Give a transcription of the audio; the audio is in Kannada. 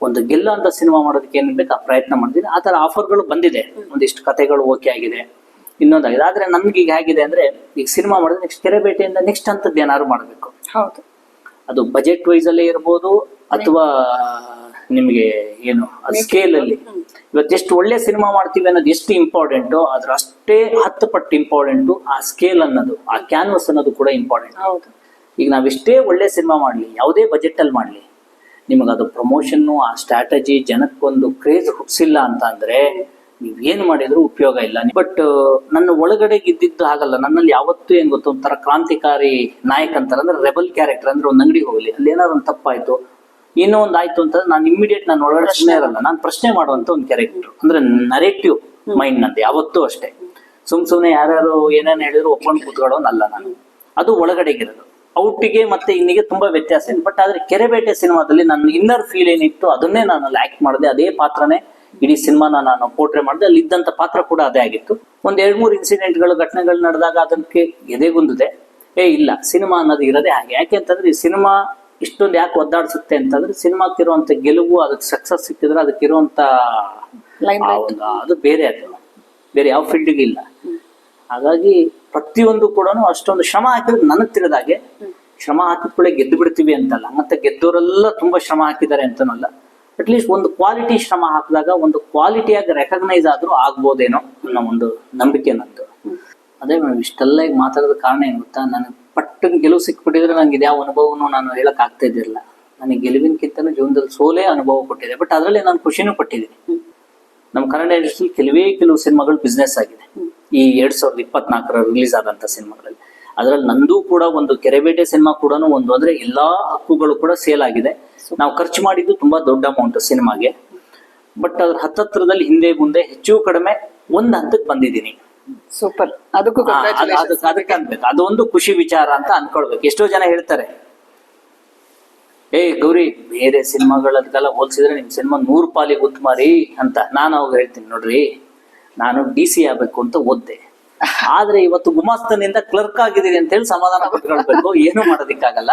ಒಂದು ಗೆಲ್ಲ ಅಂತ ಸಿನಿಮಾ ಮಾಡೋದಕ್ಕೆ ಏನ್ ಬೇಕು ಆ ಪ್ರಯತ್ನ ಮಾಡ್ತೀನಿ. ಆ ಥರ ಆಫರ್ಗಳು ಬಂದಿದೆ. ಒಂದಿಷ್ಟು ಕತೆಗಳು ಓಕೆ ಆಗಿದೆ. ಇನ್ನೊಂದಾಗಿದೆ. ಆದ್ರೆ ನನ್ಗೆ ಈಗ ಹೇಗಿದೆ ಅಂದ್ರೆ ಈಗ ಸಿನಿಮಾ ಮಾಡಿದ್ರೆ ನೆಕ್ಸ್ಟ್ ಕೆರೆಬೇಟೆಯಿಂದ ನೆಕ್ಸ್ಟ್ ಅಂತದ್ದು ಏನಾದ್ರು ಮಾಡಬೇಕು. ಹೌದು. ಅದು ಬಜೆಟ್ ವೈಸ್ ಅಲ್ಲೇ ಇರ್ಬೋದು ಅಥವಾ ನಿಮಗೆ ಏನು ಸ್ಕೇಲ್ ಅಲ್ಲಿ. ಇವತ್ತು ಎಷ್ಟು ಒಳ್ಳೆ ಸಿನಿಮಾ ಮಾಡ್ತೀವಿ ಅನ್ನೋದು ಎಷ್ಟು ಇಂಪಾರ್ಟೆಂಟು ಅದ್ರ ಅಷ್ಟೇ ಹತ್ತು ಪಟ್ಟು ಇಂಪಾರ್ಟೆಂಟು ಆ ಸ್ಕೇಲ್ ಅನ್ನೋದು ಆ ಕ್ಯಾನ್ವಸ್ ಅನ್ನೋದು ಕೂಡ ಇಂಪಾರ್ಟೆಂಟ್ ಹೌದು. ಈಗ ನಾವೆಷ್ಟೇ ಒಳ್ಳೆ ಸಿನಿಮಾ ಮಾಡಲಿ ಯಾವುದೇ ಬಜೆಟ್ ಅಲ್ಲಿ ಮಾಡಲಿ ನಿಮಗೆ ಅದು ಪ್ರಮೋಷನ್ನು ಆ ಸ್ಟ್ರಾಟಜಿ ಜನಕ್ಕೊಂದು ಕ್ರೇಜ್ ಹುಟ್ಟಿಸಿಲ್ಲ ಅಂತ ಅಂದ್ರೆ ಏನು ಮಾಡಿದ್ರು ಉಪಯೋಗ ಇಲ್ಲ. ಬಟ್ ನನ್ನ ಒಳಗಡೆ ಇದ್ದಿದ್ದು ಹಾಗಲ್ಲ. ನನ್ನಲ್ಲಿ ಯಾವತ್ತೂ ಏನು ಗೊತ್ತು? ಒಂಥರ ಕ್ರಾಂತಿಕಾರಿ ನಾಯಕ ಅಂತಾರೆ. ಅಂದ್ರೆ ರೆಬಲ್ ಕ್ಯಾರೆಕ್ಟರ್ ಅಂದ್ರೆ ಒಂದು ಅಂಗಡಿಗೆ ಹೋಗಲಿ. ಅಲ್ಲಿ ಏನಾದ್ರು ಒಂದು ತಪ್ಪಾಯ್ತು. ಏನೋ ಒಂದು ಆಯ್ತು ಅಂತಂದ್ರೆ ನಾನು ಇಮಿಡಿಯೇಟ್ ನಾನು ಒಳಗಡೆ ಸುಮ್ಮನೆ ಇರಲ್ಲ. ನಾನು ಪ್ರಶ್ನೆ ಮಾಡುವಂತ ಒಂದು ಕ್ಯಾರೆಕ್ಟರ್ ಅಂದ್ರೆ ನರೇಟಿವ್ ಮೈಂಡ್ ನಂದು ಯಾವತ್ತೂ ಅಷ್ಟೇ. ಸುಮ್ ಸುಮ್ನೆ ಯಾರ್ಯಾರು ಏನೇನು ಹೇಳಿದ್ರು ಒಪ್ಕೊಂಡು ಕೂತ್ಕೊಳ್ಳೋನಲ್ಲ ನಾನು. ಅದು ಒಳಗಡೆಗಿರೋದು ಔಟಿಗೆ ಮತ್ತೆ ಇನ್ನಿಗೆ ತುಂಬಾ ವ್ಯತ್ಯಾಸ ಇದೆ. ಬಟ್ ಆದ್ರೆ ಕೆರೆಬೇಟೆ ಸಿನಿಮಾದಲ್ಲಿ ನನ್ನ ಇನ್ನರ್ ಫೀಲ್ ಏನಿತ್ತು ಅದನ್ನೇ ನಾನು ಲ್ಯಾಕ್ ಆಕ್ಟ್ ಮಾಡಿದೆ. ಅದೇ ಪಾತ್ರನೇ ಇಡೀ ಸಿನಿಮಾನ ನಾನು ಪೋರ್ಟ್ರೇ ಮಾಡಿದೆ. ಅಲ್ಲಿ ಇದ್ದಂತ ಪಾತ್ರ ಕೂಡ ಅದೇ ಆಗಿತ್ತು. ಒಂದ್ ಎರಡ್ ಮೂರು ಇನ್ಸಿಡೆಂಟ್ಗಳು ಘಟನೆಗಳು ನಡೆದಾಗ ಅದಕ್ಕೆ ಎದೆಗುಂದಿದೆ ಏ ಇಲ್ಲ ಸಿನಿಮಾ ಅನ್ನೋದು ಇರೋದೇ ಹಾಗೆ. ಯಾಕೆ ಅಂತಂದ್ರೆ ಈ ಸಿನಿಮಾ ಇಷ್ಟೊಂದು ಯಾಕೆ ಒದ್ದಾಡಿಸುತ್ತೆ ಅಂತಂದ್ರೆ ಸಿನಿಮಾಕ್ಕಿರುವಂತ ಗೆಲುವು ಅದಕ್ಕೆ ಸಕ್ಸಸ್ ಸಿಕ್ಕಿದ್ರೆ ಅದಕ್ಕಿರುವಂತ ಅದು ಬೇರೆ ಅದು. ಬೇರೆ ಯಾವ ಫೀಲ್ಡ್ಗೆ ಇಲ್ಲ. ಹಾಗಾಗಿ ಪ್ರತಿಯೊಂದು ಕೂಡ ಅಷ್ಟೊಂದು ಶ್ರಮ ಹಾಕಿದ್ರೆ ನನಗ್ ತಿಳಿದಾಗೆ ಶ್ರಮ ಹಾಕಿದ ಕೂಡ ಗೆದ್ದು ಬಿಡ್ತೀವಿ ಅಂತಲ್ಲ. ಮತ್ತೆ ಗೆದ್ದವರೆಲ್ಲ ತುಂಬಾ ಶ್ರಮ ಹಾಕಿದ್ದಾರೆ ಅಂತನಲ್ಲ. ಅಟ್ಲೀಸ್ಟ್ ಒಂದು ಕ್ವಾಲಿಟಿ ಶ್ರಮ ಹಾಕಿದಾಗ ಒಂದು ಕ್ವಾಲಿಟಿಯಾಗಿ ರೆಕಗ್ನೈಸ್ ಆದ್ರೂ ಆಗ್ಬೋದೇನೋ ಅನ್ನೋ ಒಂದು ನಂಬಿಕೆ ನಂದು. ಅದೇ ಮೇಡಮ್ ಇಷ್ಟೆಲ್ಲ ಈಗ ಮಾತಾಡೋದ ಕಾರಣ ಏನು ಗೊತ್ತಾ? ನನಗೆ ಪಟ್ಟನ್ ಗೆಲುವು ಸಿಕ್ಬಿಟ್ಟಿದ್ರೆ ನಂಗೆ ಇದ್ಯಾವ ಅನುಭವನೂ ನಾನು ಹೇಳಕ್ ಆಗ್ತಾ ಇದ್ದಿರಲ್ಲ ನನಗೆ ಗೆಲುವಿನಕ್ಕಿಂತನೂ ಜೀವನದಲ್ಲಿ ಸೋಲೇ ಅನುಭವ ಕೊಟ್ಟಿದೆ. ಬಟ್ ಅದರಲ್ಲಿ ನಾನು ಖುಷಿನೂ ಪಟ್ಟಿದ್ದೀನಿ. ನಮ್ಮ ಕನ್ನಡ ಇಂಡಸ್ಟ್ರಿ ಕೆಲವೇ ಕೆಲವು ಸಿನಿಮಾಗಳು ಬಿಸ್ನೆಸ್ ಆಗಿದೆ. ಈ ಎರಡ್ ಸಾವಿರದ ಇಪ್ಪತ್ನಾಲ್ಕರ ರಿಲೀಸ್ ಆದಂತ ಸಿನಿಮಾಗಳಲ್ಲಿ. ಅದರಲ್ಲಿ ನಂದು ಕೂಡ ಒಂದು ಕೆರೆಬೇಟೆ ಸಿನಿಮಾ ಕೂಡ ಒಂದು ಅಂದ್ರೆ ಎಲ್ಲಾ ಹಕ್ಕುಗಳು ಕೂಡ ಸೇಲ್ ಆಗಿದೆ. ನಾವು ಖರ್ಚು ಮಾಡಿದ್ದು ತುಂಬಾ ದೊಡ್ಡ ಅಮೌಂಟ್ ಸಿನಿಮಾಗೆ. ಬಟ್ ಅದ್ರ ಹತ್ತತ್ರದಲ್ಲಿ ಹಿಂದೆ ಮುಂದೆ ಹೆಚ್ಚು ಕಡಿಮೆ ಒಂದ್ ಹಂತಕ್ಕೆ ಬಂದಿದ್ದೀನಿ. ಸೂಪರ್. ಅದಕ್ಕೂ ಅದಕ್ಕೆ ಅನ್ಬೇಕು. ಅದೊಂದು ಖುಷಿ ವಿಚಾರ ಅಂತ ಅನ್ಕೊಳ್ಬೇಕು. ಎಷ್ಟೋ ಜನ ಹೇಳ್ತಾರೆ ಏ, ಗೌರಿ, ಬೇರೆ ಸಿನಿಮಾಗಳದಕ್ಕೆಲ್ಲ ಹೋಲಿಸಿದ್ರೆ ನಿಮ್ ಸಿನಿಮಾ ನೂರು ಪಾಲಿಗೆ ಉತ್ತಮ ರೀ ಅಂತ ನಾನು ಅವಾಗ ಹೇಳ್ತೀನಿ ನೋಡ್ರಿ. ನಾನು ಡಿ ಸಿ ಆಗ್ಬೇಕು ಅಂತ ಓದ್ದೆ. ಆದ್ರೆ ಇವತ್ತು ಗುಮಾಸ್ತನಿಂದ ಕ್ಲರ್ಕ್ ಆಗಿದ್ದೀನಿ ಅಂತ ಹೇಳಿ ಸಮಾಧಾನ ಪಟ್ಕೊಳ್ಬೇಕು. ಏನು ಮಾಡೋದಿಕ್ಕಾಗಲ್ಲ.